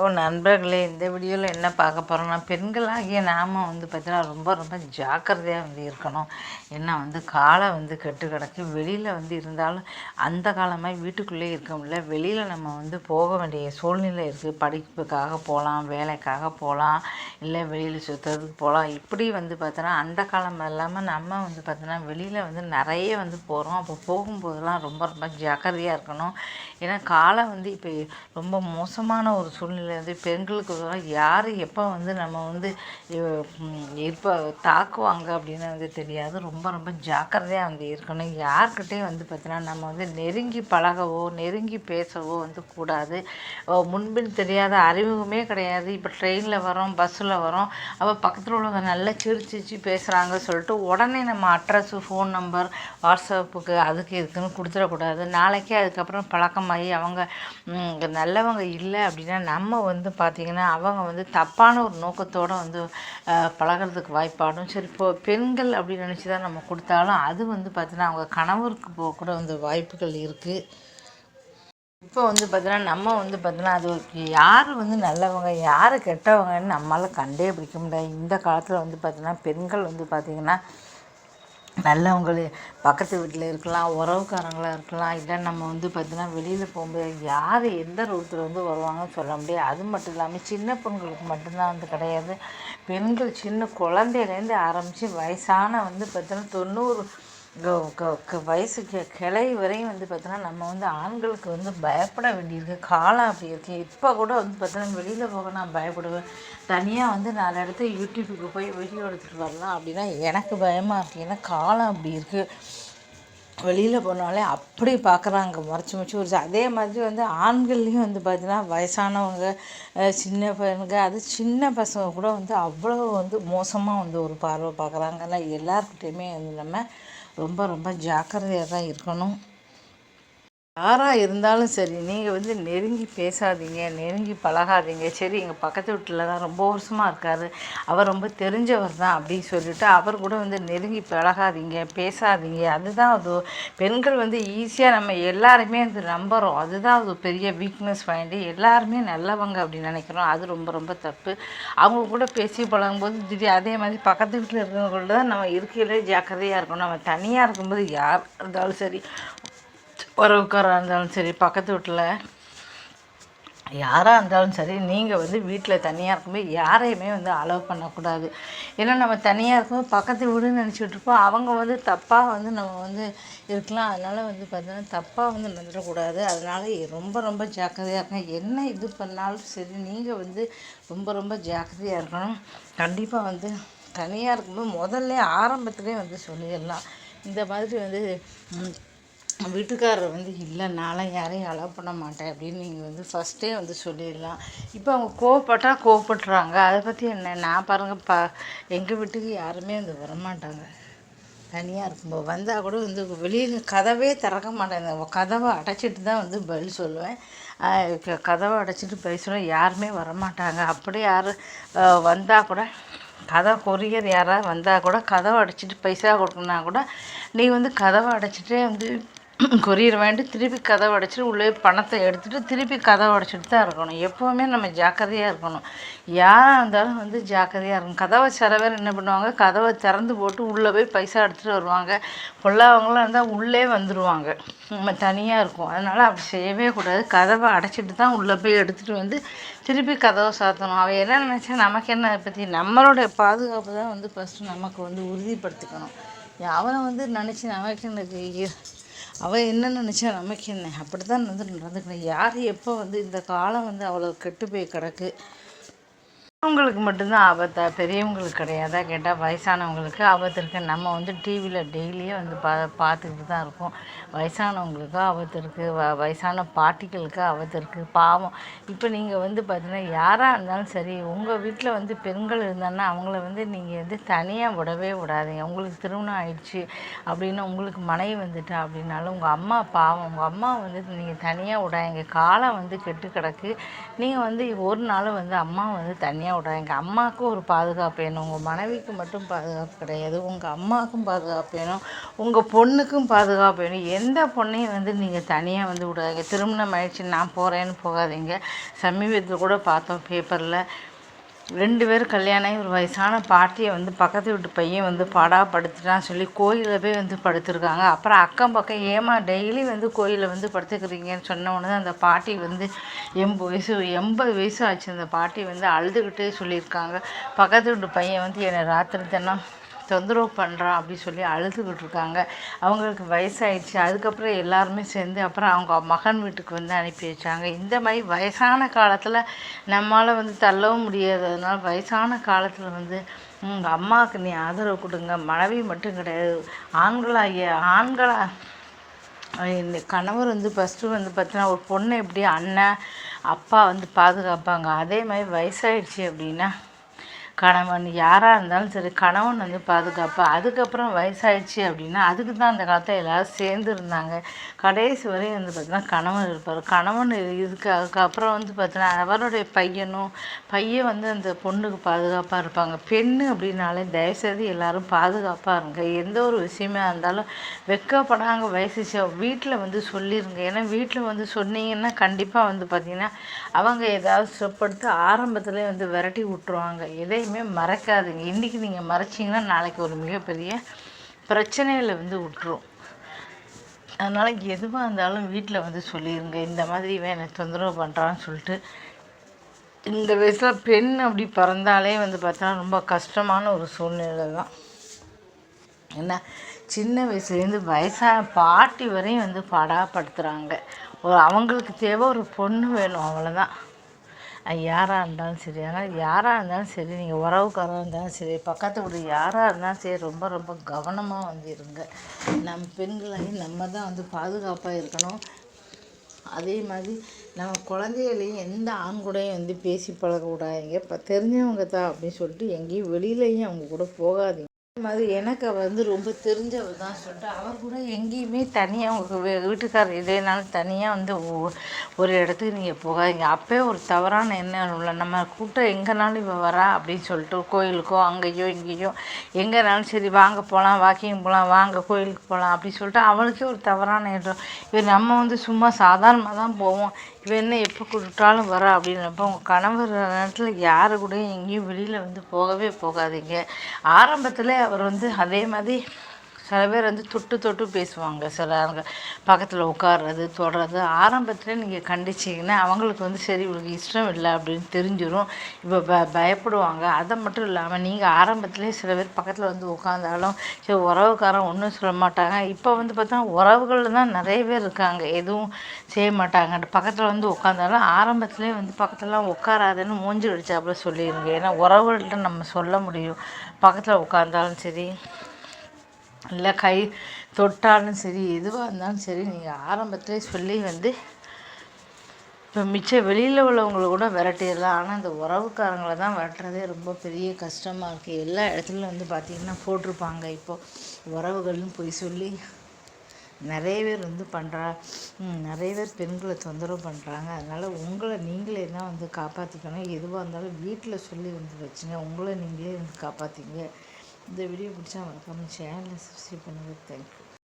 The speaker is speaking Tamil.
ஸோ நண்பர்களே இந்த வீடியோவில் என்ன பார்க்க போகிறோம்னா பெண்களாகிய நாம் வந்து பார்த்திங்கன்னா ரொம்ப ரொம்ப ஜாக்கிரதையாக வந்து இருக்கணும். ஏன்னா வந்து காலை வந்து கெட்டு கிடக்கு. வெளியில் வந்து இருந்தாலும் அந்த காலமாக வீட்டுக்குள்ளே இருக்க முடியல. வெளியில் நம்ம வந்து போக வேண்டிய சூழ்நிலை இருக்குது படிப்புக்காக போகலாம் வேலைக்காக போகலாம் இல்லை வெளியில் சுற்றுறதுக்கு போகலாம். இப்படி வந்து பார்த்தோன்னா அந்த காலம் இல்லாமல் நம்ம வந்து பார்த்தோன்னா வெளியில் வந்து நிறைய வந்து போகிறோம் அப்போ போகும்போதெல்லாம் ரொம்ப ரொம்ப ஜாக்கிரதையாக இருக்கணும். ஏன்னா காலம் வந்து இப்போ ரொம்ப மோசமான ஒரு சூழ்நிலை வந்து பெண்களுக்கு யார் எப்போ வந்து நம்ம வந்து இப்போ தாக்குவாங்க அப்படின்னு வந்து தெரியாது. ரொம்ப ரொம்ப ஜாக்கிரதையாக வந்து இருக்கணும். யார்கிட்டையும் வந்து பார்த்தீங்கன்னா நம்ம வந்து நெருங்கி பழகவோ நெருங்கி பேசவோ வந்து கூடாது. முன்பின் தெரியாத அறிமுகமே கிடையாது. இப்போ ட்ரெயினில் வரோம் பஸ்ஸில் வரோம் அப்போ பக்கத்தில் உள்ளவங்க நல்லா சிரிச்சிச்சு பேசுகிறாங்க சொல்லிட்டு உடனே நம்ம அட்ரஸு ஃபோன் நம்பர் வாட்ஸ்அப்புக்கு அதுக்கு இதுக்குன்னு கொடுத்துடக்கூடாது. நாளைக்கே அதுக்கப்புறம் பழக்கமாகி அவங்க நல்லவங்க இல்லை அப்படின்னா நம்ம வந்து பார்த்திங்கன்னா அவங்க வந்து தப்பான ஒரு நோக்கத்தோடு வந்து பழகிறதுக்கு வாய்ப்பாடும் சரி இப்போ பெண்கள் அப்படின்னு நினச்சி தான் நம்ம கொடுத்தாலும் அது வந்து பார்த்திங்கன்னா அவங்க கணவருக்கு போக கூட வந்து வாய்ப்புகள் இருக்குது இப்போ வந்து பார்த்தீங்கன்னா நம்ம வந்து பார்த்தீங்கன்னா அது யார் வந்து நல்லவங்க யார் கெட்டவங்கன்னு நம்மளால் கண்டே பிடிக்க முடியாது. இந்த காலத்தில் வந்து பார்த்திங்கன்னா பெண்கள் வந்து பார்த்திங்கன்னா நல்லவங்களே பக்கத்து வீட்டில் இருக்கலாம் உறவுக்காரங்களாக இருக்கலாம் இல்லை நம்ம வந்து பார்த்தீங்கன்னா வெளியில் போகும்போது யார் எந்த ரூபத்தில் வந்து வருவாங்கன்னு சொல்ல முடியாது. அது மட்டும் இல்லாமல் சின்ன பெண்களுக்கு மட்டும்தான் வந்து கிடையாது. பெண்கள் சின்ன குழந்தையிலேருந்து ஆரம்பித்து வயசான வந்து பார்த்தீங்கன்னா தொண்ணூறு வயசுக்கு கிளை வரையும் வந்து பார்த்தோன்னா நம்ம வந்து ஆண்களுக்கு வந்து பயப்பட வேண்டியிருக்கு. காலம் அப்படி இருக்குது இப்போ கூட வந்து பார்த்தோன்னா வெளியில் போக நான் பயப்படுவேன். தனியாக வந்து நாலு இடத்துல யூடியூபுக்கு போய் வீடியோ எடுத்துகிட்டு வரலாம் அப்படின்னா எனக்கு பயமாக இருக்குது ஏன்னா காலம் அப்படி இருக்குது வெளியில் போனாலே அப்படி பார்க்குறாங்க. முறைச்சி முறைச்சி ஒரு அதே மாதிரி வந்து ஆண்கள்லேயும் வந்து பார்த்தீங்கன்னா வயசானவங்க சின்ன பையனுங்க அது சின்ன பசங்க கூட வந்து அவ்வளோ வந்து மோசமாக வந்து ஒரு பார்வை பார்க்குறாங்கன்னா ஆனால் எல்லாருக்கிட்டையுமே வந்து நம்ம ரொம்ப ரொம்ப ஜாக்கிரதையாக தான் இருக்கணும். யாராக இருந்தாலும் சரி நீங்கள் வந்து நெருங்கி பேசாதீங்க நெருங்கி பழகாதீங்க. சரி எங்கள் பக்கத்து வீட்டில் தான் ரொம்ப வருஷமாக இருக்கார். அவர் ரொம்ப தெரிஞ்சவர் தான் அப்படின்னு சொல்லிவிட்டு அவர் கூட வந்து நெருங்கி பழகாதீங்க பேசாதீங்க. அதுதான் அது பெண்கள் வந்து ஈஸியாக நம்ம எல்லாருமே வந்து நம்புகிறோம் அதுதான் அது பெரிய வீக்னஸ் பாயிண்ட்டு எல்லாருமே நல்லவங்க அப்படின்னு நினைக்கிறோம். அது ரொம்ப ரொம்ப தப்பு. அவங்க கூட பேசி பழகும்போது திடீர் அதே மாதிரி பக்கத்து வீட்டில் இருக்கிறவங்கள்ட்ட தான் நம்ம இருக்கையிலே ஜாக்கிரதையாக இருக்கணும். நம்ம தனியாக இருக்கும்போது யார் இருந்தாலும் சரி உறவுக்காராக இருந்தாலும் சரி பக்கத்து வீட்டில் யாராக இருந்தாலும் சரி நீங்கள் வந்து வீட்டில் தனியாக இருக்கும்போது யாரையுமே வந்து அலோவ் பண்ணக்கூடாது. ஏன்னா நம்ம தனியாக இருக்கும்போது பக்கத்து வீடுன்னு நினச்சிட்டு இருப்போம். அவங்க வந்து தப்பாக வந்து நம்ம வந்து இருக்கலாம். அதனால் வந்து பார்த்தீங்கன்னா தப்பாக வந்து நடந்துடக்கூடாது அதனால் ரொம்ப ரொம்ப ஜாக்கிரதையாக இருக்கணும் என்ன இது பண்ணாலும் சரி நீங்கள் வந்து ரொம்ப ரொம்ப ஜாக்கிரதையாக இருக்கணும். கண்டிப்பாக வந்து தனியாக இருக்கும்போது முதல்ல ஆரம்பத்துலேயே வந்து சொல்லிடலாம். இந்த மாதிரி வந்து வீட்டுக்காரர் வந்து இல்லை நான்லாம் யாரையும் அலோவ் பண்ண மாட்டேன் அப்படின்னு நீங்கள் வந்து ஃபஸ்ட்டே வந்து சொல்லிடலாம். இப்போ அவங்க கோவப்பட்டால் கோவப்படுறாங்க அதை பற்றி என்ன? நான் பாருங்கள் பா எங்கள் வீட்டுக்கு யாருமே வந்து வரமாட்டாங்க. தனியாக இருக்கும்போது. வந்தால் கூட வந்து வெளியில் கதவே திறக்க மாட்டேன் கதவை அடைச்சிட்டு தான் வந்து பதில் சொல்லுவேன். கதவை அடைச்சிட்டு பேசணும் யாருமே வரமாட்டாங்க. அப்படி யார் வந்தால் கூட கதை கொரியர் யாராவது வந்தால் கூட கதவை அடைச்சிட்டு பைசா கொடுக்கணுன்னா கூட நீ வந்து கதவை அடைச்சிட்டே வந்து கொரியர் வாங்கிட்டு திருப்பி கதவை அடைச்சிட்டு உள்ளே பணத்தை எடுத்துகிட்டு திருப்பி கதவை அடைச்சிட்டு தான் இருக்கணும். எப்போவுமே நம்ம ஜாக்கிரதையாக இருக்கணும். யாராக இருந்தாலும் வந்து ஜாக்கிரதையாக இருக்கணும். கதவை சில பேர் என்ன பண்ணுவாங்க? கதவை திறந்து போட்டு உள்ளே போய் பைசா எடுத்துகிட்டு வருவாங்க. பொல்லாதவங்களாம் இருந்தால் உள்ளே வந்துடுவாங்க நம்ம தனியாக இருக்கும். அதனால் அப்படி செய்யவே கூடாது. கதவை அடைச்சிட்டு தான் உள்ளே போய் எடுத்துகிட்டு வந்து திருப்பி கதவை சாத்தணும். அவள் என்ன நினச்சா நமக்கு என்ன பற்றி நம்மளுடைய பாதுகாப்பு தான் வந்து ஃபஸ்ட்டு நமக்கு வந்து உறுதிப்படுத்திக்கணும். அவனை வந்து நினச்சி நமக்கு எனக்கு அவள் என்ன நினச்சா நமக்கு என்ன? அப்படி தான் வந்து நடந்துக்கணும். யார் எப்போ வந்து இந்த காலம் வந்து அவ்வளோ கெட்டு போய் கிடக்கு? அவங்களுக்கு மட்டும்தான் ஆபத்தா? பெரியவங்களுக்கு கிடையாதா? கேட்டால் வயசானவங்களுக்கு ஆபத்து இருக்குது நம்ம வந்து டிவியில் டெய்லியே வந்து பா பார்த்துக்கிட்டு தான் இருக்கோம். வயசானவங்களுக்கு ஆபத்து இருக்குது வ வயசான பாட்டிகளுக்கு ஆபத்து இருக்குது பாவம். இப்போ நீங்கள் வந்து பார்த்தீங்கன்னா யாராக இருந்தாலும் சரி உங்கள் வீட்டில் வந்து பெண்கள் இருந்தாங்கன்னா அவங்கள வந்து நீங்கள் வந்து தனியாக விடவே விடாதீங்க. உங்களுக்கு திருமணம் ஆயிடுச்சு அப்படின்னு உங்களுக்கு மனைவி வந்துட்டா அப்படின்னாலும் உங்கள் அம்மா பாவம். உங்கள் அம்மா வந்து நீங்கள் தனியாக விடாதீங்க. காலம் வந்து கெட்டு கிடக்கு. நீங்கள் வந்து ஒரு நாள் வந்து அம்மா வந்து தனியாக தனியாக எங்கள் அம்மாவுக்கும் ஒரு பாதுகாப்பு வேணும் உங்கள் மனைவிக்கு மட்டும் பாதுகாப்பு கிடையாது உங்கள் அம்மாவுக்கும் பாதுகாப்பு வேணும் உங்கள் பொண்ணுக்கும் பாதுகாப்பு வேணும். எந்த பொண்ணையும் வந்து நீங்கள் தனியாக வந்து விடாதீங்க. திருமணம் ஆயிடுச்சு நான் போகிறேன்னு போகாதீங்க. சமீபத்தில் கூட பார்த்தோம் பேப்பரில் ரெண்டு பேரும் கல்யாணம் ஆகி ஒரு வயசான பாட்டியை வந்து பக்கத்து வீட்டு பையன் வந்து படா படுத்துட்டான்னு சொல்லி கோயிலில் போய் வந்து படுத்துருக்காங்க. அப்புறம் அக்கம் பக்கம் ஏமா டெய்லி வந்து கோயிலில் வந்து படுத்துக்கிறீங்கன்னு சொன்ன உடனே அந்த பாட்டி வந்து எண்பது வயசு எண்பது வயசு ஆச்சு. அந்த பாட்டி வந்து அழுதுகிட்டே சொல்லியிருக்காங்க. பக்கத்து வீட்டு பையன் வந்து என்னை ராத்திரி தினம் தொந்தரவு பண்ணுறான் அப்படி சொல்லி அழுதுகிட்டு இருக்காங்க அவங்களுக்கு வயசாகிடுச்சு அதுக்கப்புறம் எல்லாருமே சேர்ந்து அப்புறம் அவங்க மகன் வீட்டுக்கு வந்து அனுப்பி வச்சாங்க. இந்த மாதிரி வயசான காலத்தில் நம்மளால் வந்து தள்ளவும் முடியாததுனால வயசான காலத்தில் வந்து உங்கள் அம்மாவுக்கு நீ ஆதரவு கொடுங்க. மனைவி மட்டும் கிடையாது. ஆண்களாகிய ஆண்களாக இந்த கணவர் வந்து ஃபஸ்ட்டு வந்து பார்த்தீங்கன்னா ஒரு பொண்ணை எப்படி அண்ணன் அப்பா வந்து பாதுகாப்பாங்க. அதே மாதிரி வயசாகிடுச்சு அப்படின்னா கணவன் யாராக இருந்தாலும் சரி கணவன் வந்து பாதுகாப்பு. அதுக்கப்புறம் வயசாயிடுச்சு அப்படின்னா அதுக்கு தான் அந்த காலத்தில் எல்லோரும் சேர்ந்து இருந்தாங்க. கடைசி வரையும் வந்து பார்த்தீங்கன்னா கணவன் இருப்பார். கணவன் இதுக்கு அதுக்கப்புறம் வந்து பார்த்தீங்கன்னா அவருடைய பையனும் பையன் வந்து அந்த பொண்ணுக்கு பாதுகாப்பாக இருப்பாங்க. பெண்ணு அப்படின்னாலே தயவுசெய்து எல்லோரும் பாதுகாப்பாக இருங்க. எந்த ஒரு விஷயமா இருந்தாலும் வெக்கப்படாங்க வயசு வீட்டில் வந்து சொல்லிடுங்க ஏன்னா வீட்டில் வந்து சொன்னீங்கன்னா கண்டிப்பாக வந்து பார்த்திங்கன்னா அவங்க ஏதாவது சொப்படுத்து ஆரம்பத்துலேயே வந்து விரட்டி விட்ருவாங்க எதை எப்பயுமே மறைக்காதீங்க. இன்றைக்கி நீங்கள் மறைச்சிங்கன்னா நாளைக்கு ஒரு மிகப்பெரிய பிரச்சனையில் வந்து விட்டுரும் அதனால் எதுவாக இருந்தாலும் வீட்டில் வந்து சொல்லிடுங்க இந்த மாதிரி இவன் என்னை தொந்தரவு பண்ணுறான்னு சொல்லிட்டு. இந்த வயசில் பெண் அப்படி பிறந்தாலே வந்து பார்த்தா ரொம்ப கஷ்டமான ஒரு சூழ்நிலை தான். என்ன சின்ன வயசுலேருந்து வயசான பாட்டி வரையும் வந்து பாடாப்படுத்துகிறாங்க ஒரு அவங்களுக்கு தேவை ஒரு பொண்ணு வேணும் அவ்வளோதான் யாராக இருந்தாலும் சரி. ஆனால் யாராக இருந்தாலும் சரி நீங்கள் உறவுக்காராக இருந்தாலும் சரி பக்கத்து வீடு யாராக இருந்தாலும் சரி ரொம்ப ரொம்ப கவனமாக வந்து இருங்க. நம்ம பெண்களாகி நம்ம தான் வந்து பாதுகாப்பாக இருக்கணும். அதே மாதிரி நம்ம குழந்தைகளையும் எந்த ஆண் கூடயும் வந்து பேசி பழகக்கூடாதுங்க. இப்போ தெரிஞ்சவங்க தான் அப்படின்னு சொல்லிட்டு எங்கேயும் வெளியிலையும் அவங்க கூட போகாதீங்க. மாதிரி எனக்கு வந்து ரொம்ப தெரிஞ்சவர் தான் சொல்லிட்டு அவர் கூட எங்கேயுமே தனியாக உங்கள் வீட்டுக்காரர் இதேனாலும் தனியாக வந்து ஒரு இடத்துக்கு நீங்கள் போகாதீங்க. அப்போயே ஒரு தவறான எண்ணம் இல்லை நம்ம கூட்டம் எங்கேனாலும் இவள் வரா அப்படின்னு சொல்லிட்டு கோயிலுக்கோ அங்கேயோ இங்கேயோ எங்கேனாலும் சரி வாங்க போகலாம் வாக்கிங் போகலாம் வாங்க கோயிலுக்கு போகலாம் அப்படின்னு சொல்லிட்டு அவளுக்கே ஒரு தவறான எண்ணம். இவர் நம்ம வந்து சும்மா சாதாரணமாக தான் போவோம். வெண்ணெய் எப்போ கொடுத்தாலும் வரா அப்படின்றப்ப உங்கள் கணவர் நேரத்தில் யாரு கூடயும் எங்கேயும் வெளியில் வந்து போகவே போகாதீங்க. ஆரம்பத்தில் அவர் வந்து அதே மாதிரி சில பேர் வந்து தொட்டு தொட்டு பேசுவாங்க. சில பக்கத்தில் உட்கார்றது தொடுறது. ஆரம்பத்தில் நீங்கள் கண்டிச்சிங்கன்னா அவங்களுக்கு வந்து சரி இவங்களுக்கு இஷ்டம் இல்லை அப்படின்னு தெரிஞ்சிடும் இப்போ ப பயப்படுவாங்க. அதை மட்டும் இல்லாமல் நீங்கள் ஆரம்பத்துலேயே சில பேர் பக்கத்தில் வந்து உட்காந்தாலும் சரி உறவுக்காரன் ஒன்றும் சொல்ல மாட்டாங்க. இப்போ வந்து பார்த்தா உறவுகள் தான் நிறைய பேர் இருக்காங்க. எதுவும் செய்ய மாட்டாங்க. பக்கத்தில் வந்து உட்காந்தாலும் ஆரம்பத்துலேயே வந்து பக்கத்துலலாம் உட்காராதுன்னு மூஞ்சி அடிச்சாப்புல சொல்லிடுங்க ஏன்னா உறவுகள்கிட்ட நம்ம சொல்ல முடியும். பக்கத்தில் உட்காந்தாலும் சரி. இல்லை கை தொட்டாலும் சரி எதுவாக இருந்தாலும் சரி நீங்கள் ஆரம்பத்துலேயே சொல்லி வந்து இப்போ மிச்சம் வெளியில் உள்ளவங்கள கூட விரட்டிடலாம். ஆனால் இந்த உறவுக்காரங்களை தான் விரட்டுறதே ரொம்ப பெரிய கஷ்டமாக இருக்குது எல்லா இடத்துலையும் வந்து பார்த்திங்கன்னா போட்டிருப்பாங்க. இப்போது உறவுகள்னு போய் சொல்லி நிறைய பேர் வந்து பண்ணுறா நிறைய பேர் பெண்களை தொந்தரவு பண்ணுறாங்க அதனால் உங்களை நீங்களே தான் வந்து காப்பாற்றிக்கணும் எதுவாக இருந்தாலும் வீட்டில் சொல்லி வந்து வச்சுங்க. உங்களை நீங்களே வந்து காப்பாற்றிங்க இந்த வீடியோ பிடிச்சா மறக்காமல் சேனலை சப்ஸ்கிரைப் பண்ணுங்கள் தேங்க்யூ